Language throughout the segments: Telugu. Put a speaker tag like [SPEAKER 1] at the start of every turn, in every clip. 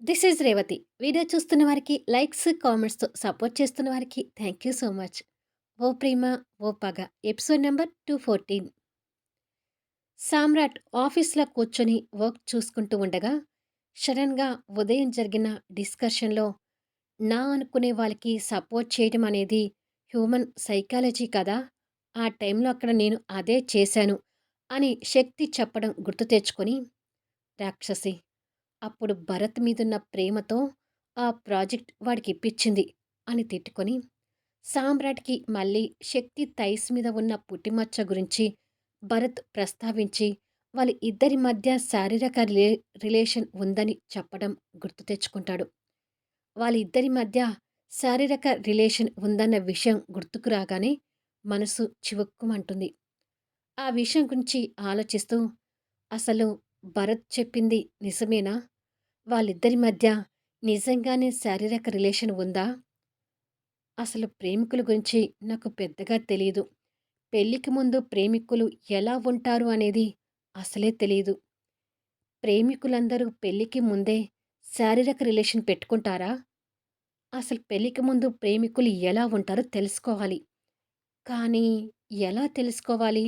[SPEAKER 1] This is Revathi. వీడియో చూస్తున్న వారికి లైక్స్, కామెంట్స్‌తో సపోర్ట్ చేస్తున్న వారికి thank you so much. O Prema O Paga episode number two fourteen Samrat ఆఫీస్‌లో కూర్చొని వర్క్ చూసుకుంటూ ఉండగా, సడెన్‌గా ఉదయం జరిగిన డిస్కషన్‌లో నా అనుకునే వాళ్ళకి సపోర్ట్ చేయడం అనేది హ్యూమన్ సైకాలజీ కదా! ఆ టైంలో అక్కడ నేను అదే చేశాను అని శక్తి చెప్పడం గుర్తు తెచ్చుకొని, రాక్షసి అప్పుడు భరత్ మీదున్న ప్రేమతో ఆ ప్రాజెక్ట్ వాడికి ఇప్పించింది అని తిట్టుకొని సామ్రాట్కి మళ్ళీ శక్తి తైస్ మీద ఉన్న పుట్టిమచ్చ గురించి భరత్ ప్రస్తావించి వాళ్ళ ఇద్దరి మధ్య శారీరక రిలే రిలేషన్ ఉందని చెప్పడం గుర్తు తెచ్చుకుంటాడు. వాళ్ళిద్దరి మధ్య శారీరక రిలేషన్ ఉందన్న విషయం గుర్తుకు రాగానే మనసు చివుక్కుమంటుంది. ఆ విషయం గురించి ఆలోచిస్తూ అసలు భరత్ చెప్పింది నిజమేనా? వాళ్ళిద్దరి మధ్య నిజంగానే శారీరక రిలేషన్ ఉందా? అసలు ప్రేమికుల గురించి నాకు పెద్దగా తెలియదు పెళ్ళికి ముందు ప్రేమికులు ఎలా ఉంటారు అనేది అసలే తెలియదు ప్రేమికులందరూ పెళ్ళికి ముందే శారీరక రిలేషన్ పెట్టుకుంటారా? అసలు పెళ్ళికి ముందు ప్రేమికులు ఎలా ఉంటారో తెలుసుకోవాలి. కానీ ఎలా తెలుసుకోవాలి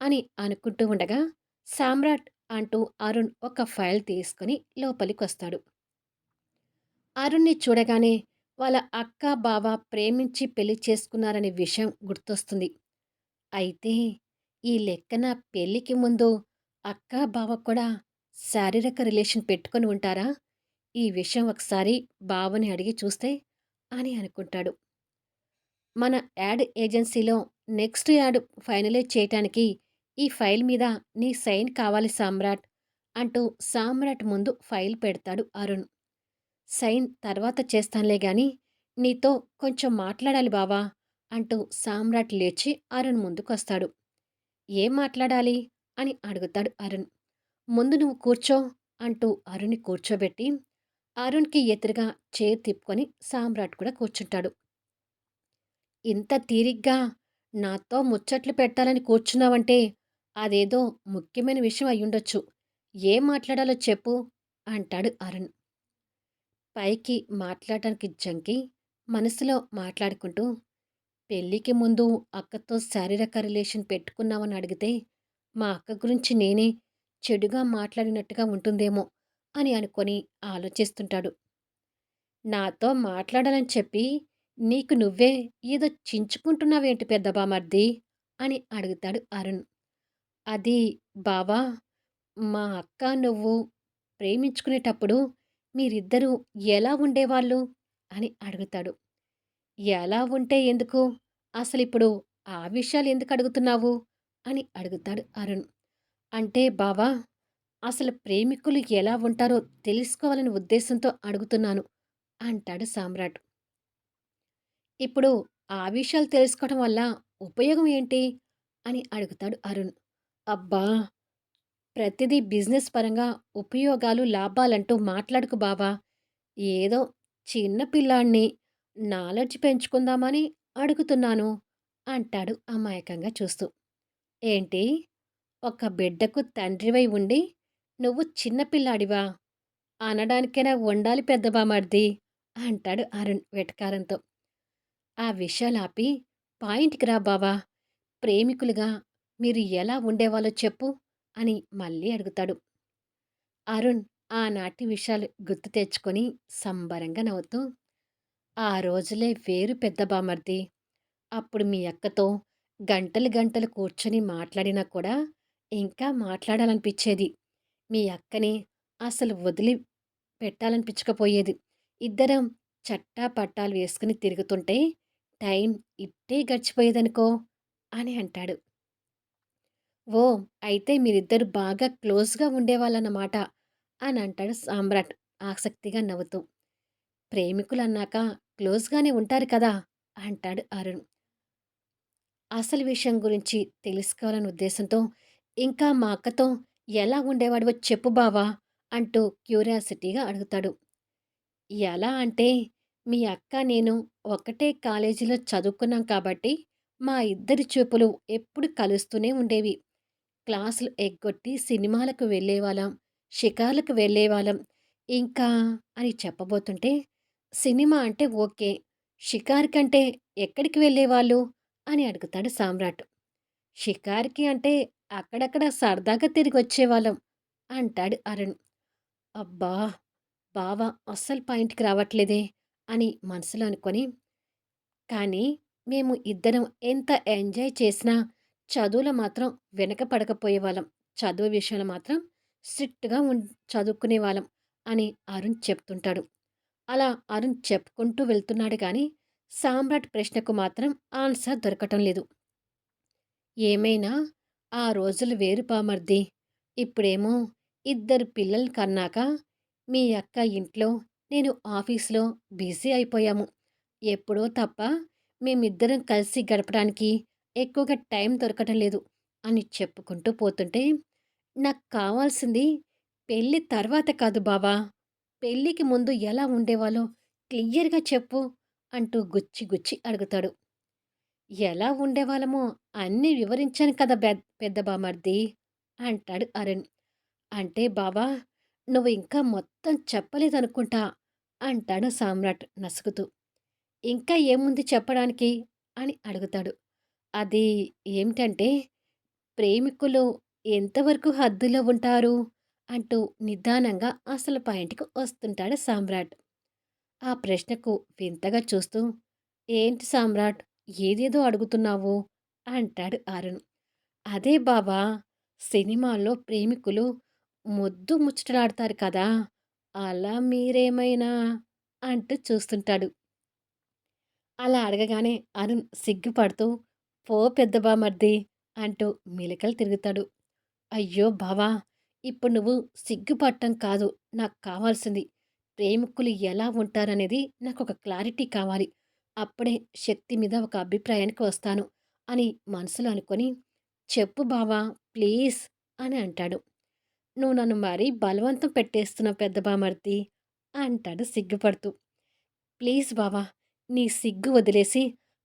[SPEAKER 1] అని అనుకుంటూ ఉండగా సామ్రాట్ అంటూ అరుణ్ ఒక ఫైల్ తీసుకుని లోపలికొస్తాడు. అరుణ్ని చూడగానే వాళ్ళ అక్క బావ ప్రేమించి పెళ్ళి చేసుకున్నారనే విషయం గుర్తొస్తుంది. అయితే ఈ లెక్కన పెళ్ళికి ముందు అక్క బావ కూడా శారీరక రిలేషన్ పెట్టుకొని ఉంటారా? ఈ విషయం ఒకసారి బావని అడిగి చూస్తే అని అనుకుంటాడు. మన యాడ్ ఏజెన్సీలో నెక్స్ట్ యాడ్ ఫైనలైజ్ చేయటానికి ఈ ఫైల్ మీద నీ సైన్ కావాలి సామ్రాట్ అంటూ సామ్రాట్ ముందు ఫైల్ పెడతాడు అరుణ్. సైన్ తర్వాత చేస్తానులే గాని నీతో కొంచెం మాట్లాడాలి బావా అంటూ సామ్రాట్ లేచి అరుణ్ ముందుకొస్తాడు. ఏం మాట్లాడాలి? అని అడుగుతాడు అరుణ్. ముందు నువ్వు కూర్చో అంటూ అరుణ్ని కూర్చోబెట్టి అరుణ్కి ఎదురుగా చేరు తిప్పుకొని సామ్రాట్ కూడా కూర్చుంటాడు. ఇంత తీరిగ్గా నాతో ముచ్చట్లు పెట్టాలని కూర్చున్నావంటే అదేదో ముఖ్యమైన విషయం అయ్యుండొచ్చు. ఏం మాట్లాడాలో చెప్పు అంటాడు అరుణ్. పైకి మాట్లాడటానికి జంకి మనసులో మాట్లాడుకుంటూ పెళ్ళికి ముందు అక్కతో శారీరక రిలేషన్ పెట్టుకున్నామని అడిగితే మా అక్క గురించి నేనే చెడుగా మాట్లాడినట్టుగా ఉంటుందేమో అని అనుకొని ఆలోచిస్తుంటాడు. నాతో మాట్లాడాలని చెప్పి నీకు నువ్వే ఏదో చించుకుంటున్నావేంటి పెద్ద బామర్ది? అని అడుగుతాడు అరుణ్. అది బావా మా అక్క నువ్వు ప్రేమించుకునేటప్పుడు మీరిద్దరూ ఎలా ఉండేవాళ్ళు? అని అడుగుతాడు. ఎలా ఉంటే ఎందుకు? అసలు ఇప్పుడు ఆ విషయాలు ఎందుకు అడుగుతున్నావు? అని అడుగుతాడు అరుణ్. అంటే బావా అసలు ప్రేమికులు ఎలా ఉంటారో తెలుసుకోవాలని ఉద్దేశంతో అడుగుతున్నాను అంటాడు సామ్రాట్. ఇప్పుడు ఆ విషయాలు తెలుసుకోవడం వల్ల ఉపయోగం ఏంటి? అని అడుగుతాడు అరుణ్. అబ్బా! ప్రతిదీ బిజినెస్ పరంగా ఉపయోగాలు లాభాలంటూ మాట్లాడుకు బావా. ఏదో చిన్న పిల్లాణ్ణి నాలెడ్జ్ పెంచుకుందామని అడుగుతున్నాను అంటాడు అమాయకంగా చూస్తూ. ఏంటి? ఒక బిడ్డకు తండ్రివై ఉండి నువ్వు చిన్నపిల్లాడివా అనడానికైనా ఉండాలి పెద్దబామర్ది అంటాడు అరుణ్ వెటకారంతో. ఆ విషయాలు ఆపి పాయింట్కి రా బావా. ప్రేమికులుగా మీరు ఎలా ఉండేవాళ్ళో చెప్పు అని మళ్ళీ అడుగుతాడు. అరుణ్ ఆనాటి విషయాలు గుర్తు తెచ్చుకొని సంబరంగా నవ్వుతూ ఆ రోజులే వేరు పెద్ద బామర్ది. అప్పుడు మీ అక్కతో గంటలు గంటలు కూర్చొని మాట్లాడినా కూడా ఇంకా మాట్లాడాలనిపించేది. మీ అక్కని అసలు వదిలి పెట్టాలనిపించకపోయేది. ఇద్దరం చట్టా పట్టాలు వేసుకుని తిరుగుతుంటే టైం ఇట్టే గడిచిపోయేదనుకో అని అంటాడు. ఓ అయితే మీరిద్దరు బాగా క్లోజ్గా ఉండేవాళ్ళన్నమాట అని అంటాడు సామ్రాట్ ఆసక్తిగా నవ్వుతూ. ప్రేమికులు అన్నాక క్లోజ్గానే ఉంటారు కదా! అంటాడు అరుణ్. అసలు విషయం గురించి తెలుసుకోవాలనే ఉద్దేశంతో ఇంకా మా అక్కతో ఎలా ఉండేవాడివో చెప్పు బావా అంటూ క్యూరియాసిటీగా అడుగుతాడు. ఎలా అంటే మీ అక్క నేను ఒకటే కాలేజీలో చదువుకున్నాం కాబట్టి మా ఇద్దరి చూపులు ఎప్పుడు కలుస్తూనే ఉండేవి. క్లాసులు ఎగ్గొట్టి సినిమాలకు వెళ్ళేవాళ్ళం షికార్లకు వెళ్ళేవాళ్ళం ఇంకా అని చెప్పబోతుంటే, సినిమా అంటే ఓకే. షికార్ కంటే ఎక్కడికి వెళ్ళేవాళ్ళు? అని అడుగుతాడు సామ్రాట్. షికార్కి అంటే అక్కడక్కడ సరదాగా తిరిగి వచ్చేవాళ్ళం అంటాడు అరుణ్. అబ్బా! బావ అస్సలు పాయింట్‌కి రావట్లేదే అని మనసులో అనుకొని, కానీ మేము ఇద్దరం ఎంత ఎంజాయ్ చేసినా చదువులో మాత్రం వెనక పడకపోయేవాళ్ళం. చదువు విషయంలో మాత్రం స్ట్రిక్ట్‌గా ఉన్ చదువుకునేవాళ్ళం అని అరుణ్ చెప్తుంటాడు. అలా అరుణ్ చెప్పుకుంటూ వెళ్తున్నాడు కానీ సామ్రాట్ ప్రశ్నకు మాత్రం ఆన్సర్ దొరకటం లేదు. ఏమైనా ఆ రోజులు వేరు పామర్ది ఇప్పుడేమో ఇద్దరు పిల్లలు కన్నాక మీ అక్క ఇంట్లో, నేను ఆఫీస్‌లో బిజీ అయిపోయాము. ఎప్పుడో తప్ప మేమిద్దరం కలిసి గడపడానికి ఎక్కువగా టైం దొరకటం లేదు అని చెప్పుకుంటూ పోతుంటే, నాకు కావాల్సింది పెళ్ళి తర్వాత కాదు బావా. పెళ్ళికి ముందు ఎలా ఉండేవాళ్ళో క్లియర్‌గా చెప్పు అంటూ గుచ్చి గుచ్చి అడుగుతాడు. ఎలా ఉండేవాళ్ళమో అన్నీ వివరించాను కదా పెద్ద పెద్ద బామర్ది అంటాడు అరుణ్. అంటే బావా నువ్వు ఇంకా మొత్తం చెప్పలేదనుకుంటా అంటాడు సామ్రాట్ నసుకుతూ ఇంకా ఏముంది చెప్పడానికి అని అడుగుతాడు. అది ఏమిటంటే ప్రేమికులు ఎంతవరకు హద్దులో ఉంటారు అంటూ నిదానంగా అసలు పాయింట్‌కి వస్తుంటాడు సామ్రాట్. ఆ ప్రశ్నకు వింతగా చూస్తూ ఏంటి సామ్రాట్ ఏదేదో అడుగుతున్నావు అంటాడు అరుణ్. అదే బాబా సినిమాల్లో ప్రేమికులు ముద్దు ముచ్చటలాడతారు కదా! అలా మీరేమైనా అంటూ చూస్తుంటాడు. అలా అడగగానే అరుణ్ సిగ్గుపడుతూ పో పెద్ద బామర్ది అంటూ మెలికలు తిరుగుతాడు. అయ్యో బావా! ఇప్పుడు నువ్వు సిగ్గుపడటం కాదు నాకు కావాల్సింది. ప్రేమికులు ఎలా ఉంటారనేది నాకు ఒక క్లారిటీ కావాలి. అప్పుడే శక్తి మీద ఒక అభిప్రాయానికి వస్తాను అని మనసులో అనుకొని, చెప్పు బావా ప్లీజ్ అని అంటాడు. నువ్వు నన్ను మరీ బలవంతం పెట్టేస్తున్నావు పెద్ద బామర్ది అంటాడు సిగ్గుపడుతూ. ప్లీజ్ బావా నీ సిగ్గు వదిలేసి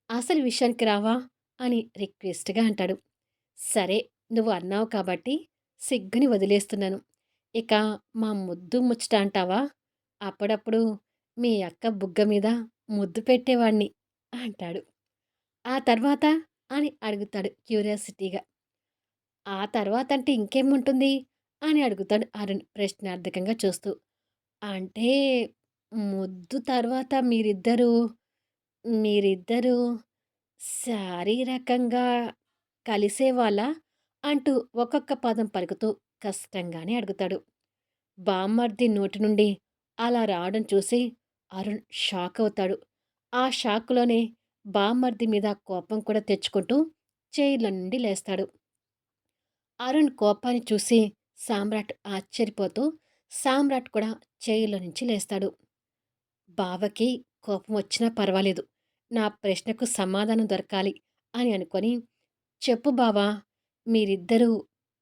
[SPEAKER 1] అసలు విషయానికి రావా అని రిక్వెస్ట్‌గా అంటాడు. సరే నువ్వు అన్నావు కాబట్టి సిగ్గుని వదిలేస్తున్నాను. ఇక మా ముద్దు ముచ్చట అంటావా? అప్పుడప్పుడు మీ అక్క బుగ్గ మీద ముద్దు పెట్టేవాణ్ణి అంటాడు. ఆ తర్వాత అని అడుగుతాడు క్యూరియాసిటీగా. ఆ తర్వాత అంటే ఇంకేముంటుంది అని అడుగుతాడు అరుణ్ ప్రశ్నార్థకంగా చూస్తూ. అంటే ముద్దు తర్వాత మీరిద్దరూ, మీరిద్దరూ శారీరకంగా కలిసేవాళ్ళ అంటూ ఒక్కొక్క పదం పలుకుతూ కష్టంగానే అడుగుతాడు. బామ్మర్ది నోటి నుండి అలా రావడం చూసి అరుణ్ షాక్ అవుతాడు. ఆ షాక్‌లోనే బామ్మర్ది మీద కోపం కూడా తెచ్చుకుంటూ చైర్‌లో నుండి లేస్తాడు. అరుణ్ కోపాన్ని చూసి సామ్రాట్ ఆశ్చర్యపోతూ సామ్రాట్ కూడా చైర్‌లో నుంచి లేస్తాడు. బావకి కోపం వచ్చినా పర్వాలేదు. నా ప్రశ్నకు సమాధానం దొరకాలి అని అనుకొని, చెప్పు బావా మీరిద్దరూ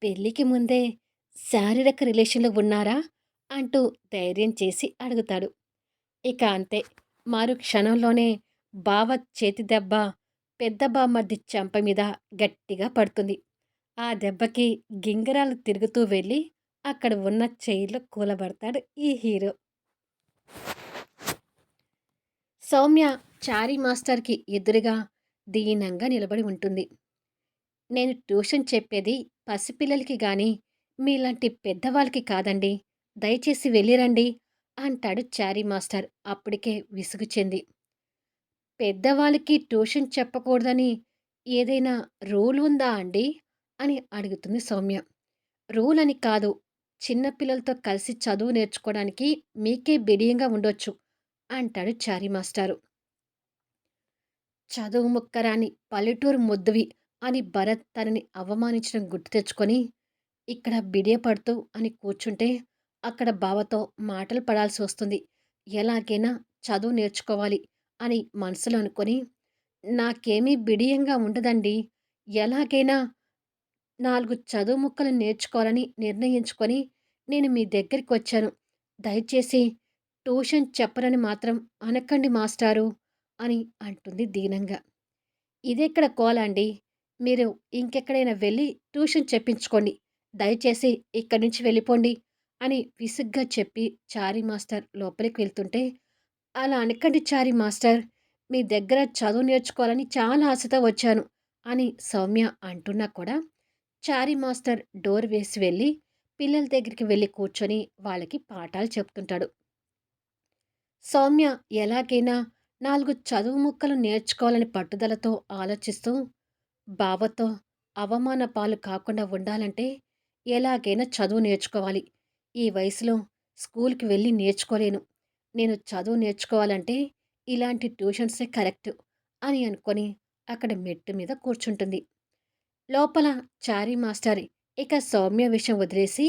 [SPEAKER 1] పెళ్ళికి ముందే శారీరక రిలేషన్‌లో ఉన్నారా? అంటూ ధైర్యం చేసి అడుగుతాడు. ఇక అంతే మారు క్షణంలోనే బావ చేతి దెబ్బ పెద్ద బామ్మర్ది చెంప మీద గట్టిగా పడుతుంది. ఆ దెబ్బకి గింగరాలు తిరుగుతూ వెళ్ళి అక్కడ ఉన్న చైర్‌లో కూలబడతాడు ఈ హీరో. సౌమ్య చారీ మాస్టర్‌కి ఎదురుగా దీనంగా నిలబడి ఉంటుంది. నేను ట్యూషన్ చెప్పేది పసిపిల్లలకి కానీ మీలాంటి పెద్దవాళ్ళకి కాదండి. దయచేసి వెళ్ళిరండి అంటాడు చారీ మాస్టర్ అప్పటికే విసుగు చెంది. పెద్దవాళ్ళకి ట్యూషన్ చెప్పకూడదని ఏదైనా రూల్ ఉందా అండి? అని అడుగుతుంది సౌమ్య. రూల్ అని కాదు. చిన్న పిల్లలతో కలిసి చదువు నేర్చుకోవడానికి మీకే బిడియంగా ఉండొచ్చు అంటాడు చారీ మాస్టారు. చదువు ముక్కరాని పల్లెటూరు ముద్దువి అని భరత్ తనని అవమానించడం గుర్తు తెచ్చుకొని ఇక్కడ బిడియపడుతూ అని కూర్చుంటే అక్కడ బావతో మాటలు పడాల్సి వస్తుంది. ఎలాగైనా చదువు నేర్చుకోవాలి అని మనసులో అనుకొని నాకేమీ బిడియంగా ఉండదండి. ఎలాగైనా నాలుగు చదువు ముక్కలు నేర్చుకోవాలని నిర్ణయించుకొని నేను మీ దగ్గరికి వచ్చాను దయచేసి ట్యూషన్ చెప్పరని మాత్రం అనకండి మాస్టారు అని అంటుంది దీనంగా. ఇదెక్కడ కోలా అండి? మీరు ఇంకెక్కడైనా వెళ్ళి ట్యూషన్ చెప్పించుకోండి. దయచేసి ఇక్కడి నుంచి వెళ్ళిపోండి అని విసుగ్గా చెప్పి చారీ మాస్టర్ లోపలికి వెళ్తుంటే, "అలా అనకండి చారీ మాస్టర్. మీ దగ్గర చదువు నేర్చుకోవాలని చాలా ఆశతో వచ్చాను" అని సౌమ్య అంటున్నా కూడా, చారీ మాస్టర్ డోర్ వేసి వెళ్ళి, పిల్లల దగ్గరికి వెళ్ళి కూర్చొని వాళ్ళకి పాఠాలు చెప్తుంటాడు. సౌమ్య ఎలాగైనా నాలుగు చదువు ముక్కలు నేర్చుకోవాలని పట్టుదలతో ఆలోచిస్తూ, బావతో అవమాన పాలు కాకుండా ఉండాలంటే ఎలాగైనా చదువు నేర్చుకోవాలి. ఈ వయసులో స్కూల్‌కి వెళ్ళి నేర్చుకోలేను. నేను చదువు నేర్చుకోవాలంటే ఇలాంటి ట్యూషన్సే కరెక్ట్ అని అనుకొని అక్కడ మెట్టు మీద కూర్చుంటుంది. లోపల చారీ మాస్టర్ ఇక సౌమ్య విషయం వదిలేసి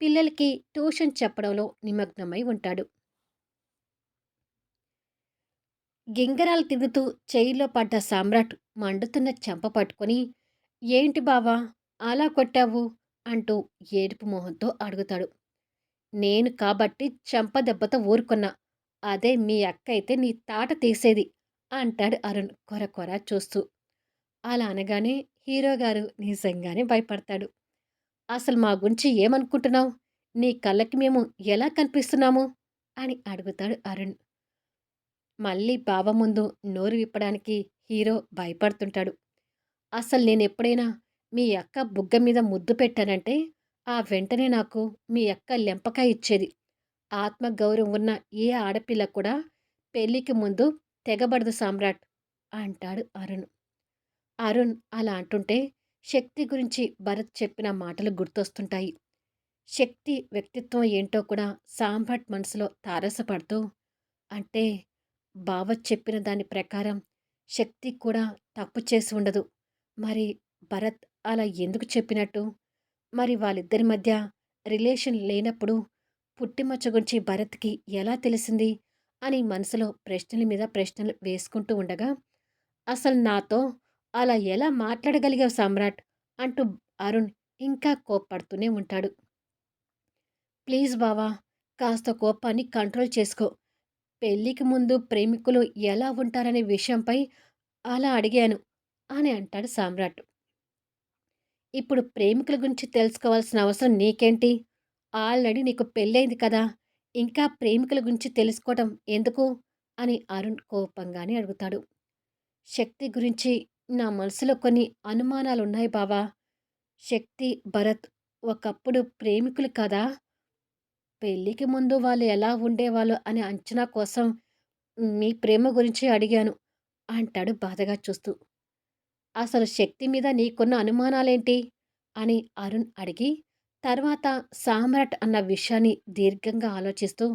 [SPEAKER 1] పిల్లలకి ట్యూషన్ చెప్పడంలో నిమగ్నమై ఉంటాడు. గింగరాలు తిరుగుతూ చేయిలో పడ్డ సామ్రాట్ మండుతున్న చెంప పట్టుకొని ఏంటి బావా అలా కొట్టావు? అంటూ ఏడుపు మొహంతో అడుగుతాడు. నేను కాబట్టి చెంప దెబ్బతో ఊరుకున్నా అదే మీ అక్క అయితే నీ తాట తీసేది అంటాడు అరుణ్ కొర కొర చూస్తూ. అలా అనగానే హీరో గారు నిజంగానే భయపడతాడు. అసలు మా గురించి ఏమనుకుంటున్నావు? నీ కళ్ళకి మేము ఎలా కనిపిస్తున్నాము? అని అడుగుతాడు అరుణ్. మళ్ళీ బావ ముందు నోరు విప్పడానికి హీరో భయపడుతుంటాడు. అసలు నేను ఎప్పుడైనా మీ అక్క బుగ్గ మీద ముద్దు పెట్టానంటే ఆ వెంటనే నాకు మీ అక్క లెంపకాయ ఇచ్చేది. ఆత్మగౌరవం ఉన్న ఏ ఆడపిల్ల కూడా పెళ్ళికి ముందు తెగబడదు సామ్రాట్ అంటాడు అరుణ్. అరుణ్ అలా అంటుంటే శక్తి గురించి భరత్ చెప్పిన మాటలు గుర్తొస్తుంటాయి. శక్తి వ్యక్తిత్వం ఏంటో కూడా సామ్రాట్ మనసులో తారసపడుతూ అంటే బావ చెప్పిన దాని ప్రకారం శక్తి కూడా తప్పు చేసి ఉండదు. మరి భరత్ అలా ఎందుకు చెప్పినట్టు? మరి వాళ్ళిద్దరి మధ్య రిలేషన్ లేనప్పుడు పుట్టిమచ్చ గురించి భరత్కి ఎలా తెలిసింది? అని మనసులో ప్రశ్నల మీద ప్రశ్నలు వేసుకుంటూ ఉండగా అసలు నాతో అలా ఎలా మాట్లాడగలిగావు సమ్రాట్ అంటూ అరుణ్ ఇంకా కోప్పడుతూనే ఉంటాడు. ప్లీజ్ బావా కాస్త కోపాన్ని కంట్రోల్ చేసుకో. పెళ్ళికి ముందు ప్రేమికులు ఎలా ఉంటారనే విషయంపై అలా అడిగాను అని అంటాడు సామ్రాట్. ఇప్పుడు ప్రేమికుల గురించి తెలుసుకోవాల్సిన అవసరం నీకేంటి? ఆల్రెడీ నీకు పెళ్ళైంది కదా ఇంకా ప్రేమికుల గురించి తెలుసుకోవటం ఎందుకు? అని అరుణ్ కోపంగానే అడుగుతాడు. శక్తి గురించి నా మనసులో కొన్ని అనుమానాలున్నాయి బావా. శక్తి భరత్ ఒకప్పుడు ప్రేమికులు కదా? పెళ్ళికి ముందు వాళ్ళు ఎలా ఉండేవాళ్ళు అనే అంచనా కోసం మీ ప్రేమ గురించి అడిగాను. అంటాడు బాధగా చూస్తూ. అసలు శక్తి మీద నీకున్న అనుమానాలేంటి? అని అరుణ్ అడిగి తర్వాత సామ్రాట్ అన్న విషయాన్ని దీర్ఘంగా ఆలోచిస్తూ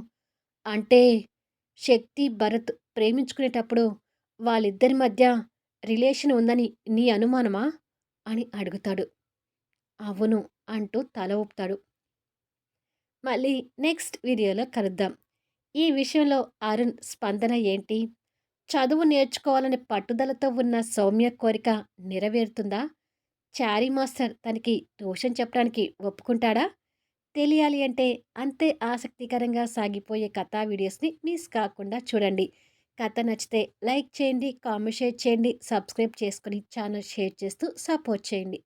[SPEAKER 1] అంటే శక్తి భరత్ ప్రేమించుకునేటప్పుడు వాళ్ళిద్దరి మధ్య రిలేషన్ ఉందని నీ అనుమానమా? అని అడుగుతాడు. అవును అంటూ తల ఊపుతాడు. మళ్ళీ నెక్స్ట్ వీడియోలో కలుద్దాం. ఈ విషయంలో అరుణ్ స్పందన ఏంటి? చదువు నేర్చుకోవాలని పట్టుదలతో ఉన్న సౌమ్య కోరిక నెరవేరుతుందా? చారీ మాస్టర్ తనకి ట్యూషన్ చెప్పడానికి ఒప్పుకుంటాడా? తెలియాలి అంటే అంతే ఆసక్తికరంగా సాగిపోయే కథా వీడియోస్ని మిస్ కాకుండా చూడండి. కథ నచ్చితే లైక్ చేయండి కామెంట్ షేర్ చేయండి సబ్స్క్రైబ్ చేసుకుని ఛానల్ షేర్ చేస్తూ సపోర్ట్ చేయండి.